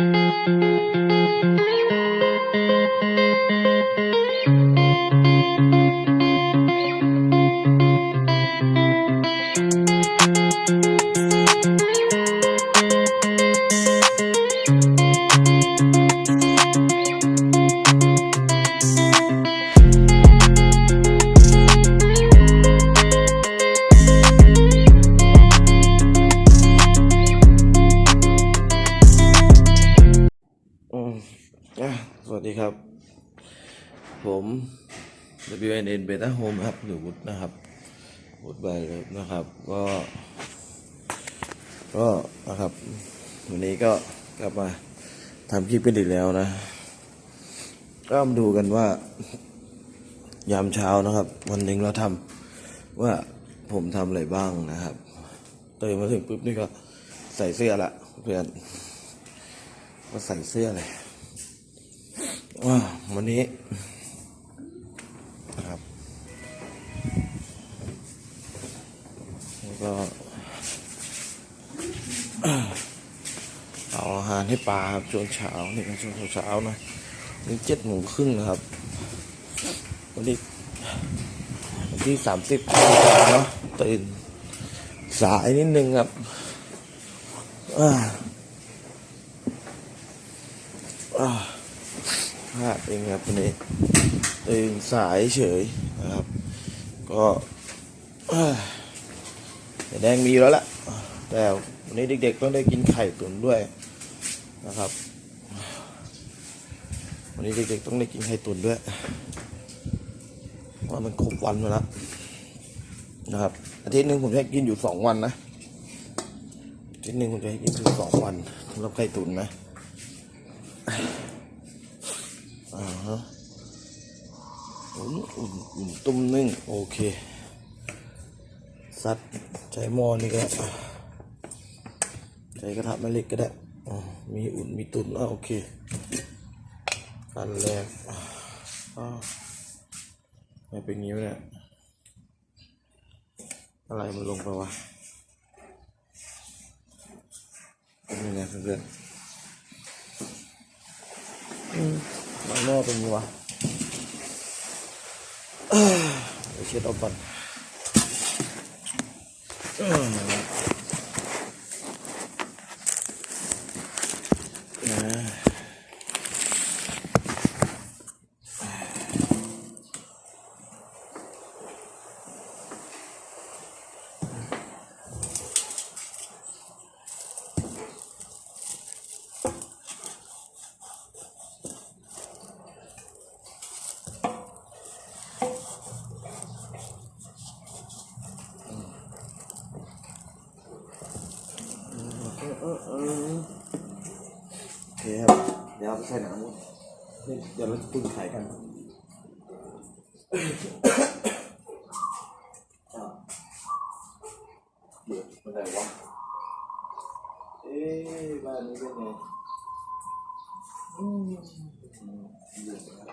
อื บมาทำคลิปเป็นอีกแล้วนะ ก็มาดูกันว่า ยามเช้านะครับ วันหนึ่งเราทำว่าผมทำอะไรบ้างนะครับตื่นมาถึงปุ๊บนี่ก็ใส่เสื้อละเพื่อนก็ใส่เสื้อเลยว้าววันนี้ ให้ปลาครับช่วงเช้านี่ก็ช่วงเช้าๆนะนี่เจ็ดโมงครึ่งนะครับวันนี้วันที่สามสิบเนาะตื่นสายนิดนึงครับอ่าอ่าพลาดเองครับวันนี้ตื่นสายเฉยนะครับ ก็แต่แดงมีแล้วล่ะแต่วันนี้เด็กๆต้องได้กินไข่ตุ๋นด้วย นะครับ วันนี้เด็กๆต้องได้กินไข่ตุ๋นด้วยว่ามันครบวันมาแล้วนะครับ อาทิตย์หนึ่งผมจะกินอยู่สองวันนะอาทิตย์หนึ่งผมจะให้กินอยู่สองวันสำหรับไข่ตุ๋นนะอ่าฮะอุ่นอุ่นอุ่นตุ้มนึ่งโอเคซัดใช้หม้อนี่ก็ใช้กระทะแม่เหล็กก็ได้ มีอุ่นมีตุนอะโอเค อันแรกอ่าอ่าไม่เป็นงี้วะเนี่ย อะไรมันลงไปวะเป็นยังไงเพื่อนอืมมันหม้อเป็นไงวะเอ้ยเดี๋ยวเช็ดเอาก่อนอืมนะเออเออโอเคครับ เดี๋ยวเอาไปใส่น้ำก่อนนี่เดี๋ยวเราจะตุ้นไข่กันอะเดือดมันไหนวะ เอ๊ะบ้านนี้เป็นไงอืมเดือดแล้ว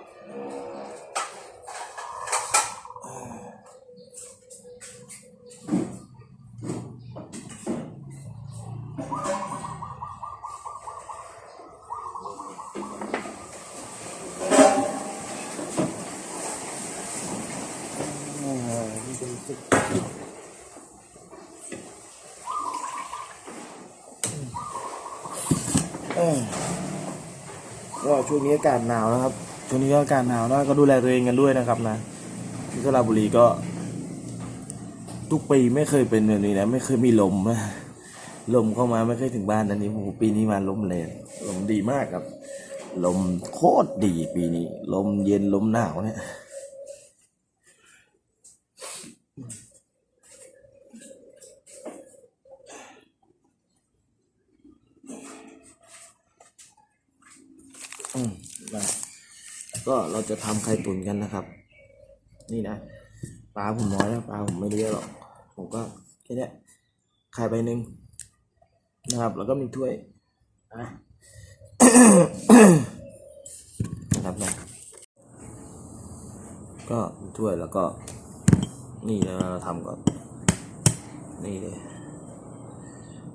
อ่านี่เป็นสึกเออ ก็ช่วงนี้อากาศหนาวนะครับ ช่วงนี้ก็อากาศหนาวนะก็ดูแลตัวเองกันด้วยนะครับนะที่สระบุรีก็ ทุกปีไม่เคยเป็นแบบนี้นะ ไม่เคยมีลมนะลมเข้ามาไม่เคยถึงบ้านอันนี้โอ้โหปีนี้มาลมแรงลมดีมากครับ ลมโคตรดีปีนี้ ลมเย็นลมหนาวเนี่ย อืมได้ก็เราจะทำไข่ตุ๋นกันนะครับ นี่นะปลาผมน้อยแล้วปลาผมไม่ด้เยอะหรอก ผมก็แค่นี้ไข่ใบหนึ่งนะครับ แล้วก็มีถ้วยอะนะครับนะก็มีถ้วยแล้วก็ นี่นะเราทำก่อน นี่เลย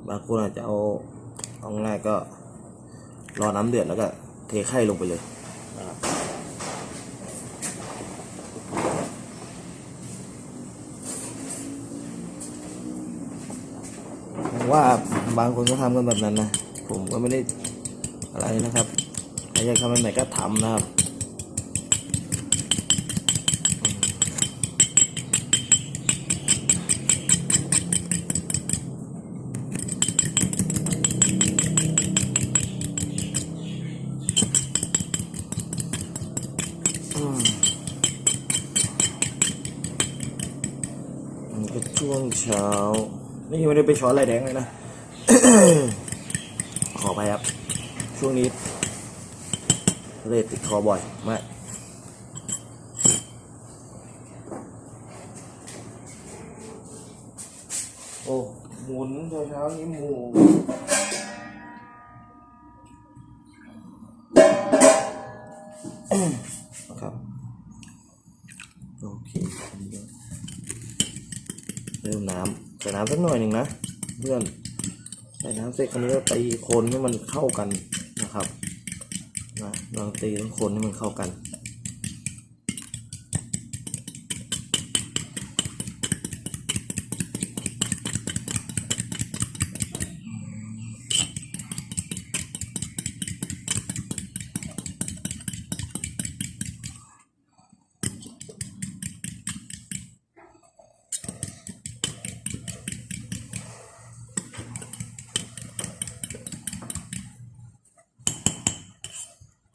บางคนอาจจะเอาเอาง่ายก็รอน้ำเดือดแล้วก็ เทไข่ลงไปเลยผมว่าบางคนก็ทำกันแบบนั้นนะ ผมก็ไม่ได้อะไรนะครับใครอยากทำแบบไหนก็ทำนะครับ อืมมันก็ช่วง เช้า นี่ไม่ได้ไปช้อนอะไรแดงเลยนะ ขอไปครับ ช่วงนี้เลยติดคอบ่อยมาก อัน้เสร็จคราวนี้ก็ตีคนให้มันเข้ากันนะครับนะลองตีต้องคนให้มันเข้ากัน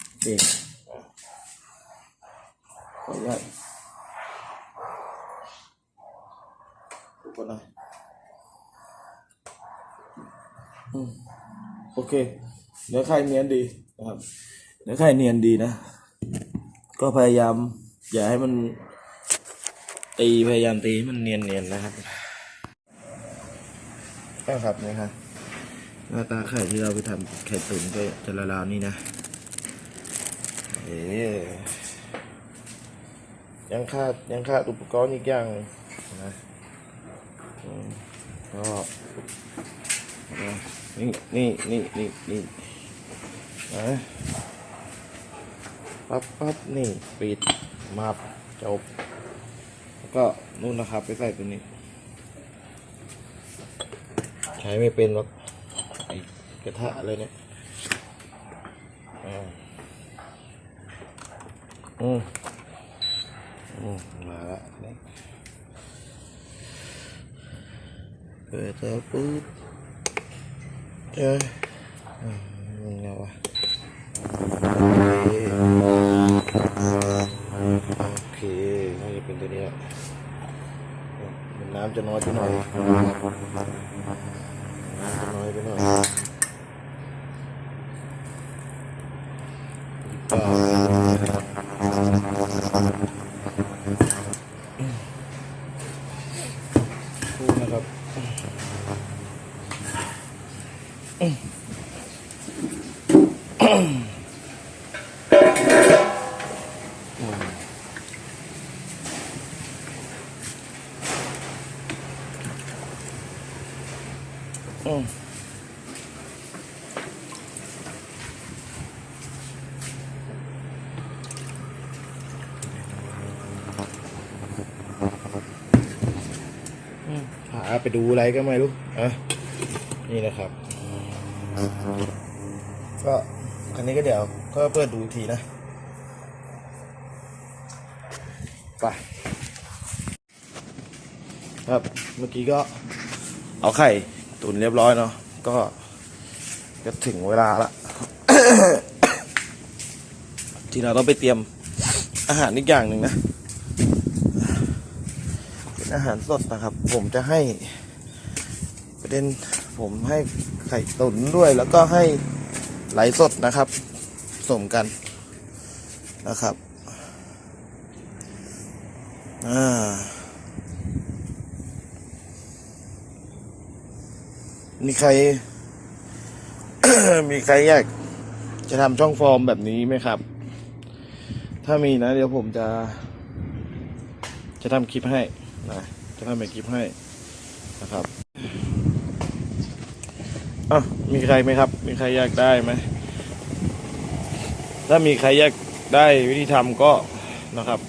โอเคขออนุญาตดูก่อนนะอืม โอเคเนื้อไข่เนียนดีนะครับเนื้อไข่เนียนดีนะ ก็พยายาม อย่าให้มันตีพยายามตีให้มันเนียนๆนะครับก็ครับนี่ครับหน้าตาไข่ที่เราไปทำไข่ตุ๋นก็จะละลาวๆนี่นะเอ๊ยังขาดยังขาดอุปกรณ์อีกอย่างนะก็ นี่นี่นี่นี่นี่นะปั๊บปั๊บนี่ปิดมาบจบ แล้วก็นู่นนะครับ ไปใส่ตัวนี้ ใช้ไม่เป็นหรอกไอ้กระทะอะไรเนี่ยอืมอืมมาละเปิดเจอปุ๊บ น่อยน้ำจะน้อยไปหน่อยก็ พูดนะครับอืมหา ไปดูอะไรก็ไม่รู้อะนี่นะครับ ก็คันนี้ก็เดี๋ยวก็เปิดดูทีนะไปครับเมื่อกี้ก็เอาไข่ตุนเรียบร้อยเนาะก็ก็ถึงเวลาละที่เราต้องไปเตรียมอาหารอีกอย่างหนึ่งนะ เป็นอาหารสดนะครับ ผมจะให้ ประเด็นผมให้ไข่ตุ๋นด้วย แล้วก็ให้ไหลสดนะครับสมกันนะครับอ่ามีใคร มีใครอยากจะทำช่องฟอร์มแบบนี้ไหมครับ ถ้ามีนะ เดี๋ยวผมจะ จะทำคลิปให้นะจะทำเป็นคลิปให้นะครับ อะมีใครไหมครับ มีใครอยากได้ไหม ถ้ามีใครอยากได้วิธีทำก็นะครับ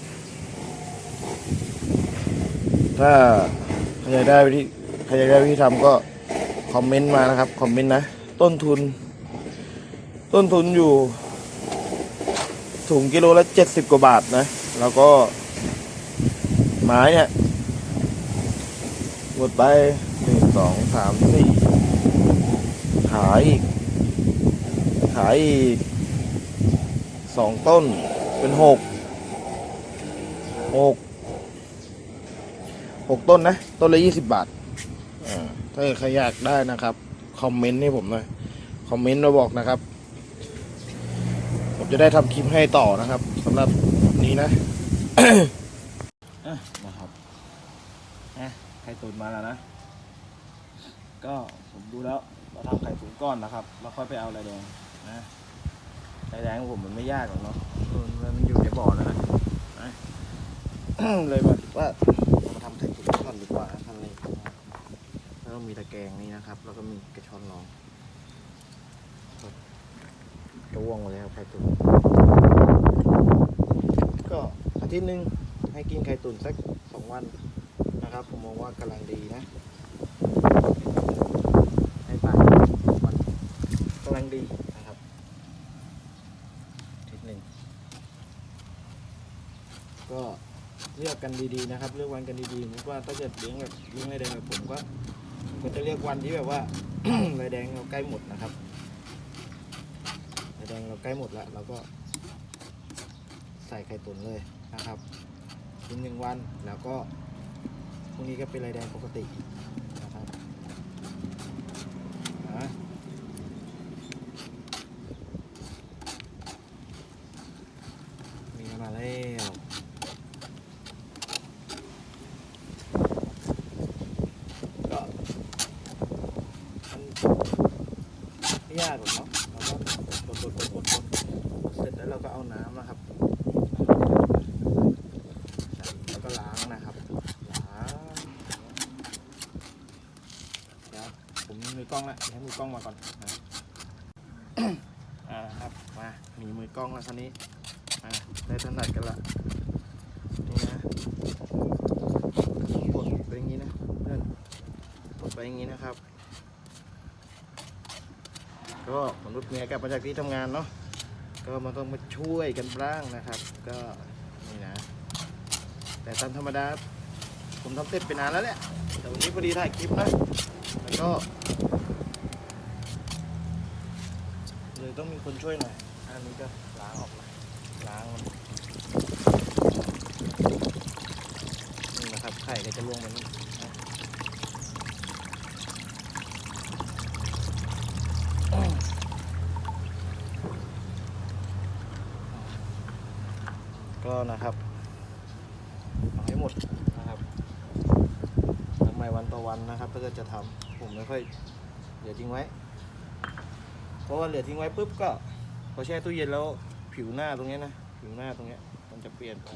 ถ้าใครอยากได้วิธีใครอยากได้วิธีทำก็คอมเมนต์มานะครับ คอมเมนต์นะ ต้นทุน ต้นทุนอยู่ ถุงกิโลละเจ็ดสิบกว่าบาทนะ แล้วก็ ไม้เนี่ยหมดไปหนึ่งสองสามสี่ายอีก ขายอีกสองต้นเป็นหกหกหกต้นนะ ต้นละยี่สิบบาทอ่าถ้าใครอยากได้นะครับ คอมเมนต์ให้ผมหน่อย คอมเมนต์มาบอกนะครับ ผมจะได้ทำคลิปให้ต่อนะครับสำหรับนี้นะนะครับอะไข่ตุนมาแล้วนะ ก็ผมดูแล้ว เราทำไข่ตุ๋นก้อนนะครับแล้วค่อยไปเอาอะไรแดงนะอะไรแดงของผมมันไม่ยากหรอกเนาะมันอยู่ในบ่อแล้วนะเลยแบบว่าเรามาทำไข่ตุ๋นก่อนดีกว่าทำเลยแล้วก็มีตะแกรงนี่นะครับ แล้วก็มีกระชอนรองจ้วงเลยครับไข่ตุ๋นก็อาทิตย์หนึ่งให้กินไข่ตุ๋นสักสองวันนะครับ ผมมองว่ากำลังดีนะ ให้ไปวันกำ ลังดีนะครับอาทิศหนึ่งก็เลือกกันดีๆนะครับ เลือกวันกันดีๆผมว่าถ้าเกิดเลี้ยงแบบเลี้ยงไรแดงแบบผมก็ผมก็จะเลือกวันที่แบบว่าไรแดงเราใกล้หมดนะครับไรแดงเราใกล้หมดแล้วเราก็ใส่ไข่ตุ๋นเลยนะครับกินหนึ่งวันแล้วก็พรุ่งนี้ก็เป็นไรแดงปกตินะครับ นะมีมาแล้วก็มันไม่ยากหรอกเนาะเราก็กดกดกดกดกดเสร็จแล้วเราก็เอาน้ำนะครับใส่แล้วก็ล้างนะครับล้างเดี๋ยวผมมีมือกล้องแล้วเดี๋ยวให้ มาก่อนอะอ่าครับมามีมือกล้องแล้วคันนี้อ่าได้ถนัดกันละนี่นะต้องกดไปอย่างนี้นะเพื่อนกดไปอย่างนี้นะครับ ก็มนุษย์เมียกลับมาจากที่ทำงานเนาะก็มันต้องมาช่วยกันบ้างนะครับ ก็นี่นะ แต่ตามธรรมดาผมทำเสร็จไปนานแล้วแหละแต่วันนี้พอดีถ่ายคลิปนะแล้วก็ เลย ต้องมีคนช่วยหน่อย อันนี้ก็ล้างออกมาล้างมันนี่นะครับ ไข่ก็จะล่วงมานี่ก็นะครับเอาให้หมดนะครับทำไมวันต่อวันนะครับ ถ้าเกิดจะทำผมไม่ค่อย เดี๋ยวทิ้งไว้ เพราะว่าเหลือทิ้งไว้ปุ๊บก็ พอแช่ตู้เย็นแล้วผิวหน้าตรงนี้นะผิวหน้าตรงนี้มันจะเปลี่ยนไป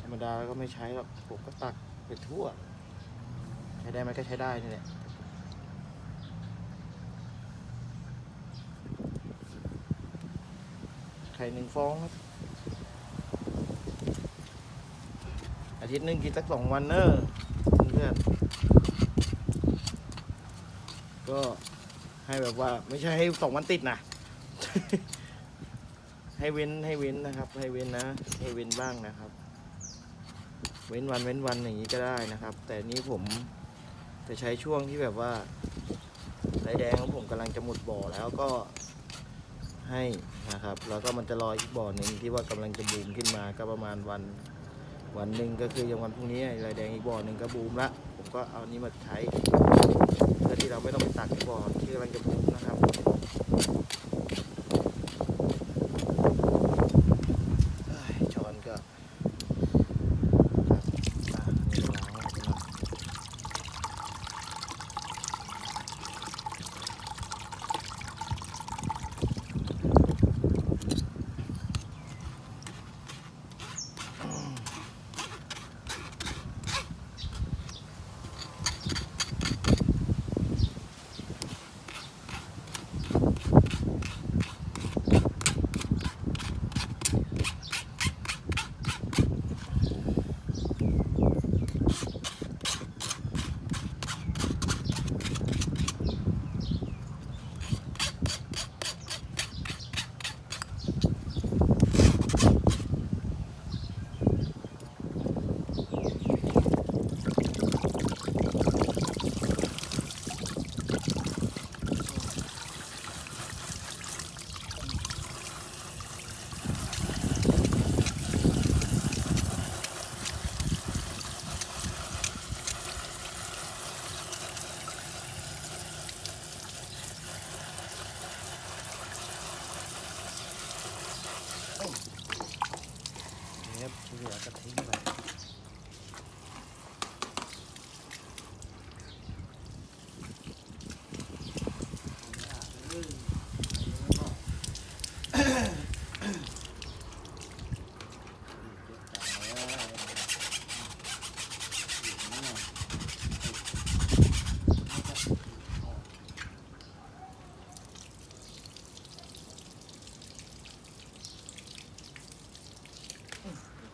ธรรมดาก็ไม่ใช้หรอกผมก็ตักไปทั่ว ใช้ได้ไหมก็ใช้ได้นี่แหละไข่หนึ่งฟองครับอาทิตย์หนึ่งกินสักสองวันเนอะเพื่อนก็ ให้แบบว่า ไม่ใช่ให้สองวันติดนะ ให้เว้นให้เว้นนะครับ ให้เว้นนะ ให้เว้นบ้างนะครับ เว้นวันเว้นวันอย่างนี้ก็ได้นะครับ แต่นี้ผมจะใช้ช่วงที่แบบว่าไรแดงของผมกำลังจะหมดบ่อแล้วก็ให้นะครับ แล้วก็มันจะรออีกบ่อหนึ่งที่ว่ากำลังจะบูมขึ้นมาก็ประมาณวันวันหนึ่งก็คืออย่างวันพรุ่งนี้ไรแดงอีกบ่อหนึ่งก็บูมละผมก็เอานี้มาใช้ เราไม่ต้องไปตักบ่อที่กำลังจะพุบนะครับ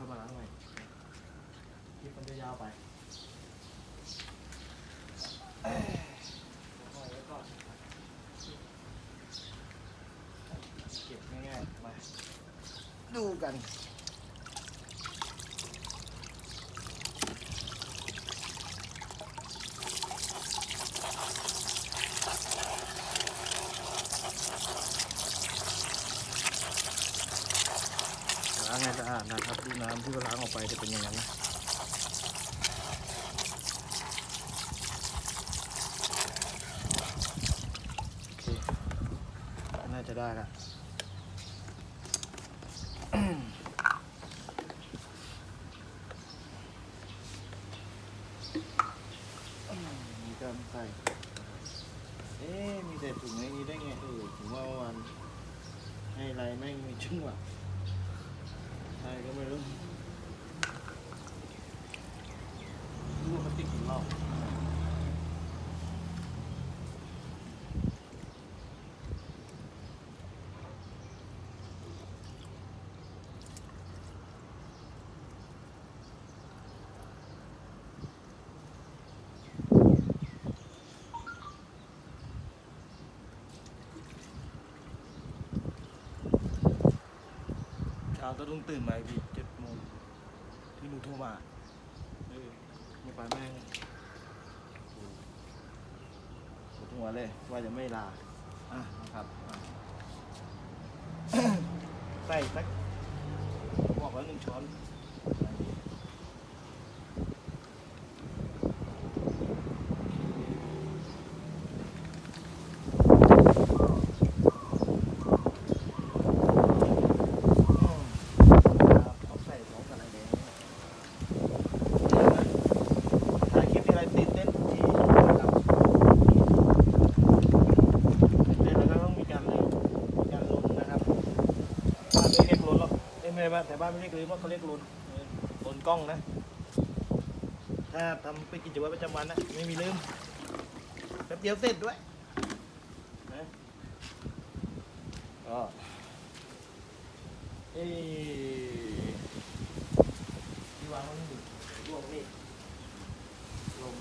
นมาล้างใหม่คลิปมันจะยาวไปเก็บง่ายๆมาดูกัน ล้างให้สะอาดนะครับดูน้ำที่เราล้างออก ไปจะเป็นอย่างนั้นนะโอเคน่าจะได้ละมีการใส่เอ๊มีแต่ถุงอย่างนี้ได้ไงเออผมว่าเมื่อวันให้ไรแม่งมีจังหวะใช่ก็ไม่รู้ รู้ว่ามันติดกี่รอบเช้าต้องลุงตื่นมาอีกทีเจ็ดโมงที่หนูโทรมาเออไม่ไปแม่ง ปวดหัวเลย ว่าจะไม่ลาอะนะครับใส่สักบอกแล้วหนึ่งช้อนเอาใส่ของกันอะไรแดงถ่ายคลิปมีอะไรตื่นเต้นที่ครับตื่นเต้นแล้วก็ต้องมีการลืมมีการลุ้นนะครับ บ้านไม่เรียกลุ้นหรอกเอ้ยไม่ใช่บ้านแต่บ้านไม่เรียกลืมว่าเขาเรียกลุนลุนกล้องนะ ถ้าทำไปกิจวัตรประจำวันนะไม่มีลืมแป๊บเดียวเสร็จด้วยนะก็เอ้ยที่วางไว้นี่รวมนี่ลง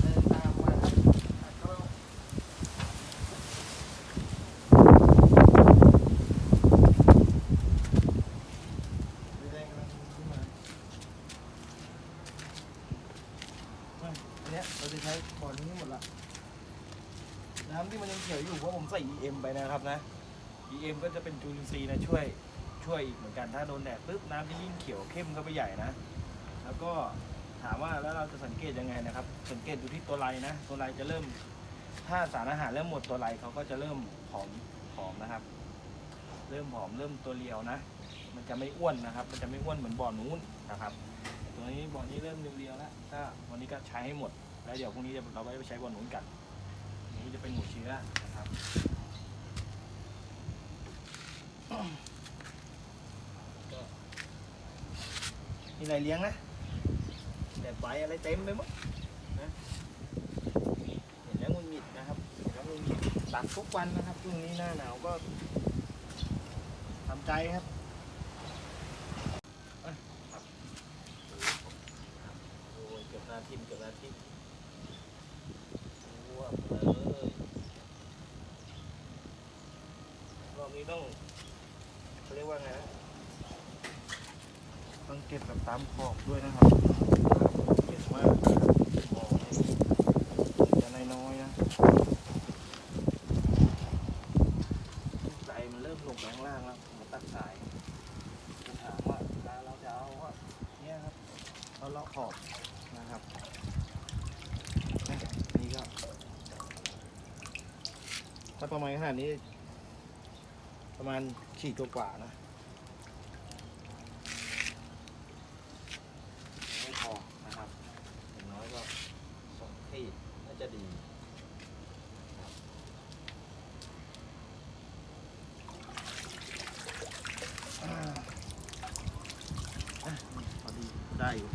เดินตามมาครับเข้า ไม่ได้กำลังขึ้นมาอะอันเนี้ยเราจะใช้บ่อนี้หมดละ น้ำที่มันยังเขียวอยู่เพราะผมใส่ EM ไปนะครับนะ EM ก็จะเป็นจุลินทรีย์นะช่วยช่วยอีกเหมือนกันถ้าโดนแดดปุ๊บน้ำจะยิ่งเขียวเข้มเข้าไปใหญ่นะ แล้วก็ถามว่าแล้วเราจะสังเกตยังไงนะครับ สังเกตดูที่ตัวไรนะ ตัวไรจะเริ่ม ถ้าสารอาหารเริ่มหมดตัวไรเขาก็จะเริ่มผอมผอมนะครับ เริ่มผอมเริ่มตัวเรียวนะ มันจะไม่อ้วนนะครับ มันจะไม่อ้วนเหมือนบ่อนู้นนะครับ ตัวนี้บ่อนี้เริ่มเรียวๆแล้วถ้าวันนี้ก็ใช้ให้หมด แล้วเดี๋ยวพรุ่งนี้เราไปใช้บ่อนู้นกัน นี้จะเป็นหมูเชื้อนะครับ มีอะไรเลี้ยงนะ แต่ใบอะไรเต็มไปหมดนะเห็นแล้วงุนงิดนะครับเห็นแล้วงุนงิดตัดทุกวันนะครับช่วงนี้หน้าหนาวก็ทำใจครับโอ้ยเกือบนาทีเกือบนาทีรวบเลยรอบนี้ต้อง ว่าไงนะต้องเก็บแบบตามขอบด้วยนะครับเก็บมากขอบนี่จะน้อยๆนะใจมันเริ่มลงไปข้างล่างแล้วผมตัดสายจะถามว่าเราจะเอาว่าเนี่ยครับเราเลาะขอบนะครับนี่ก็ถ้าประมาณขนาดนี้ ประมาณขีดกว่าๆนะ ขีดน่าจะดีพอดีได้อยู่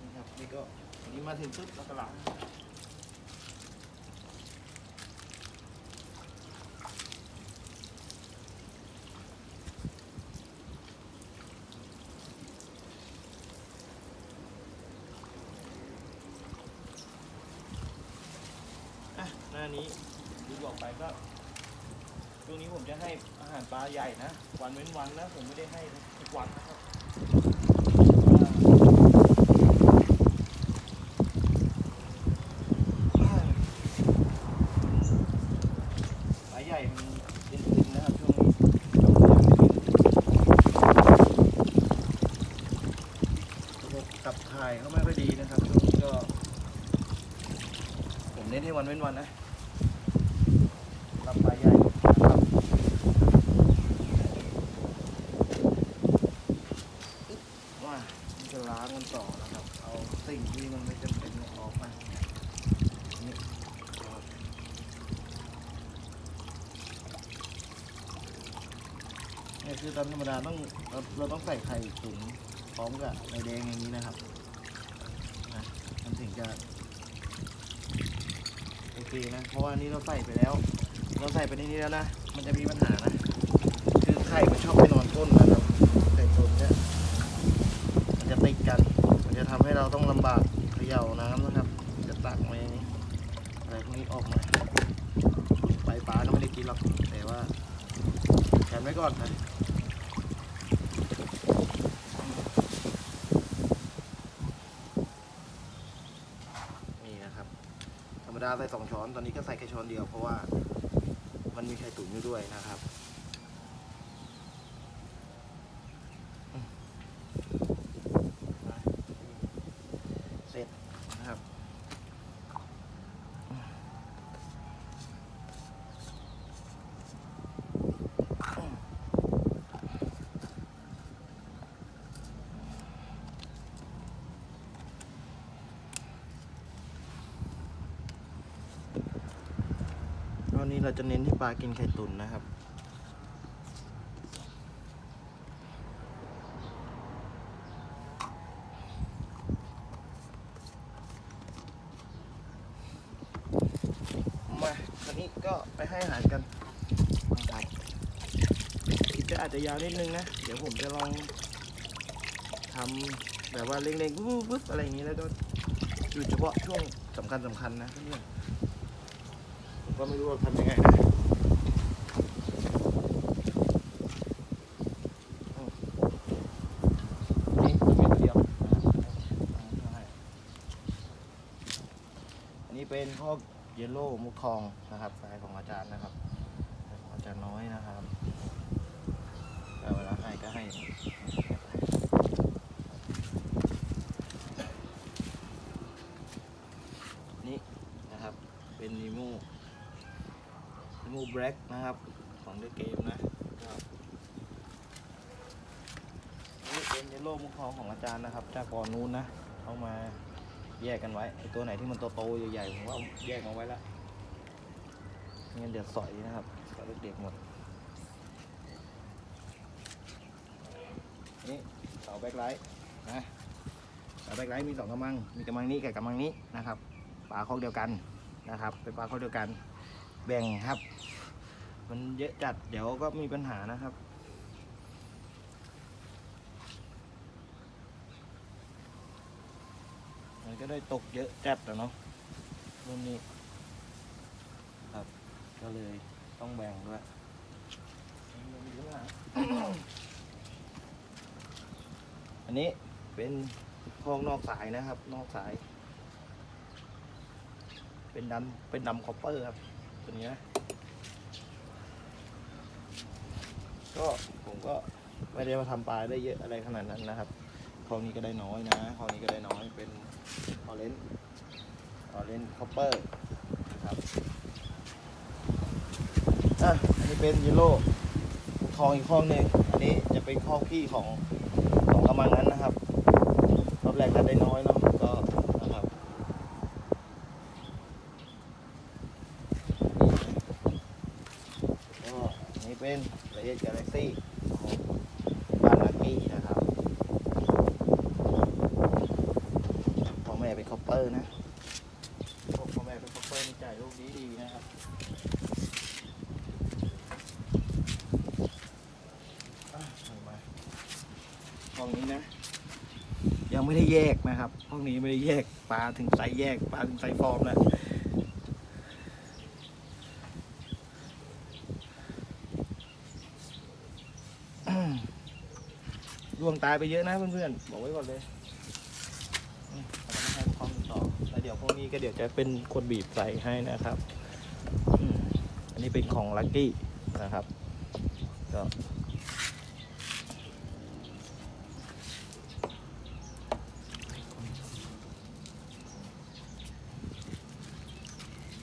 นี่ครับนี่ก็อันนี้มาถึงปุ๊บแล้วก็หล้าานี้ดูบอกไปก็ช่วงนี้ผมจะให้อาหารปลาใหญ่นะ วันเว้นวันนะ ผมไม่ได้ให้ทุกวันนะครับอ่าสายใหญ่มันเป็นๆนะครับช่วงนี้ระบบขับถ่ายเขาไม่ค่อยดีนะครับช่วงนี้ก็ ผมเน้นให้วันเว้นวันนะรับสายใหญ่นะครับว่ามันจะล้างมันต่อนะครับ เอาสิ่งที่มันไม่จำเป็นออกมานี่ครับ เนี่ยคือาต้องเราเราต้องใส่ไข่ถุงพร้อมกับใบแดงอย่างนี้นะครับนะมันถึงจะโอเคนะ เพราะว่านี้เราใส่ไปแล้ว เราใส่ไปในนี้แล้วนะ มันจะมีปัญหานะ คือไข่มันชอบไปนอนก้นนะครับไข่ตุนเนี่ยมันจะติดกัน มันจะทำให้เราต้องลำบากเขย่าน้ำนะครับ จะตักมาอย่างนี้อะไรพวกนี้ออกหน่อยไปปลาก็ไม่ได้กินหรอก แต่ว่าแขนไว้ก่อนนะ นี่นะครับ ธรรมดาใส่สองช้อน ตอนนี้ก็ใส่แค่ช้อนเดียวเพราะว่ามันมีไข่ตุ๋นอยู่ด้วยนะครับอืมเสร็จนะครับ ตอนนี้เราจะเน้นที่ปลากินไข่ตุ๋นนะครับ มาคราวนี้ก็ไปให้อาหารกันนะครับคลิปจะอาจจะยาวนิดนึงนะ เดี๋ยวผมจะลองทำแบบว่าเล็งๆปุ๊บอะไรอย่างนี้แล้วก็อยู่เฉพาะช่วงสำคัญสำคัญๆนะเพื่อน ก็ไม่รู้ว่าทำยังไงนะนี่เม็ดเดียวนะครับอันนี้เป็นพวกเยลโล่มุกทองนะคองอาจารย์นะครับสายของอาจารย์น้อยนะครับแต่เวลาให้ก็ให้ นี่นะครับ เป็นนิโม นิโมแบล็กนะครับ ของเดอะเกมนะครับนี่เป็นเยลโล่มุกทองของอาจารย์นะครับ จากก่อนนู้นนะ เอามาแยกกันไว้ไอตัวไหนที่มันโตๆใหญ่ๆผมว่าแยกเอาไว้แล้วงั้นเดี๋ยวสอยนะครับสอยเด็กๆหมด นี่เสาแบ็คไลท์นะเสาแบ็คไลท์มีสองกำมัง มีกำมังนี้กับกำมังนี้นะครับ ปลาคอเดียวกันนะครับ เป็นปลาคอเดียวกัน แบ่งครับ มันเยอะจัดเดี๋ยวก็มีปัญหานะครับ มันก็ได้ตกเยอะจัดนะเนาะรุ่นนี้ ครับ ก็เลยต้องแบ่งด้วยอันนี้เป็นคลองนอกสายนะครับ นอกสาย เป็นดำเป็นดำคอปเปอร์ครับ ตัวนี้นะ ก็ผมก็ไม่ได้มาทำปลาได้เยอะอะไรขนาดนั้นนะครับคลองนี้ก็ได้น้อยนะคลองนี้ก็ได้น้อยเป็นออเรนออเรนคอปเปอร์นะครับอะอันนี้เป็นยูโรทองอีกห้องหนึ่งอันนี้จะเป็นข้อพี่ของของกำมังนั้นนะครับรอบแรกนัดได้น้อยเนาะก็อันนี้เป็นละเอียดกาแล็กซี่ของ บ้านลักกี้นะครับพ่อแม่เป็นคอปเปอร์นะพวกพ่อแม่เป็นคอปเปอร์นี่จ่ายลูกดีดีนะครับเอามาห้องนี้นะ ยังไม่ได้แยกนะครับ ห้องนี้ไม่ได้แยกปลาถึงไซส์แยกปลาถึงไซส์ฟอร์มแล้วอืม งตายไปเยอะนะเพื่อนๆ บอกไว้ก่อนเลยอืมเอามาให้พร้อมต่อแล้วเดี๋ยวพวกนี้ก็เดี๋ยวจะเป็นคนบีบใส่ให้นะครับอันนี้เป็นของลักกี้นะครับ ก็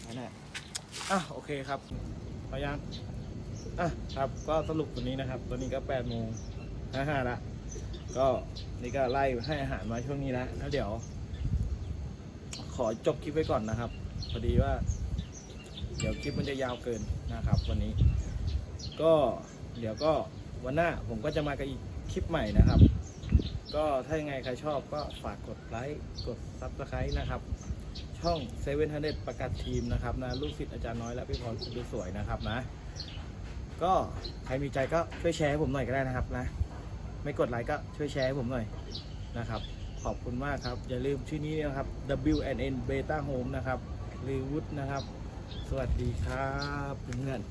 นั่นแหละอะโอเคครับพอยังอะครับก็สรุปตัวนี้นะครับ ตัวนี้ก็แปดโมงห้าห้าละ ก็นี่ก็ไล่ให้อาหารมาช่วงนี้แล้วแล้วเดี๋ยว ขอจบคลิปไว้ก่อนนะครับ พอดีว่า เดี๋ยวคลิปมันจะยาวเกินนะครับ วันนี้ ก็เดี๋ยวก็วันหน้าผมก็จะมากับอีกคลิปใหม่นะครับ ก็ถ้ายังไงใครชอบก็ฝากกดไลค์กดซับสไครต์นะครับ ช่องเซเว่นฮันเดประกาศทีมนะครับนะลูกศิษย์อาจารย์น้อยและพี่พรคุณดูสวยนะครับนะ ก็ใครมีใจก็ช่วยแชร์ให้ผมหน่อยก็ได้นะครับนะ ไม่กดไลค์ก็ช่วยแชร์ให้ผมหน่อยนะครับ ขอบคุณมากครับ อย่าลืมชื่อนี้นะครับ WNN Beta Home นะครับรีวุฒนะครับ สวัสดีครับเพื่อน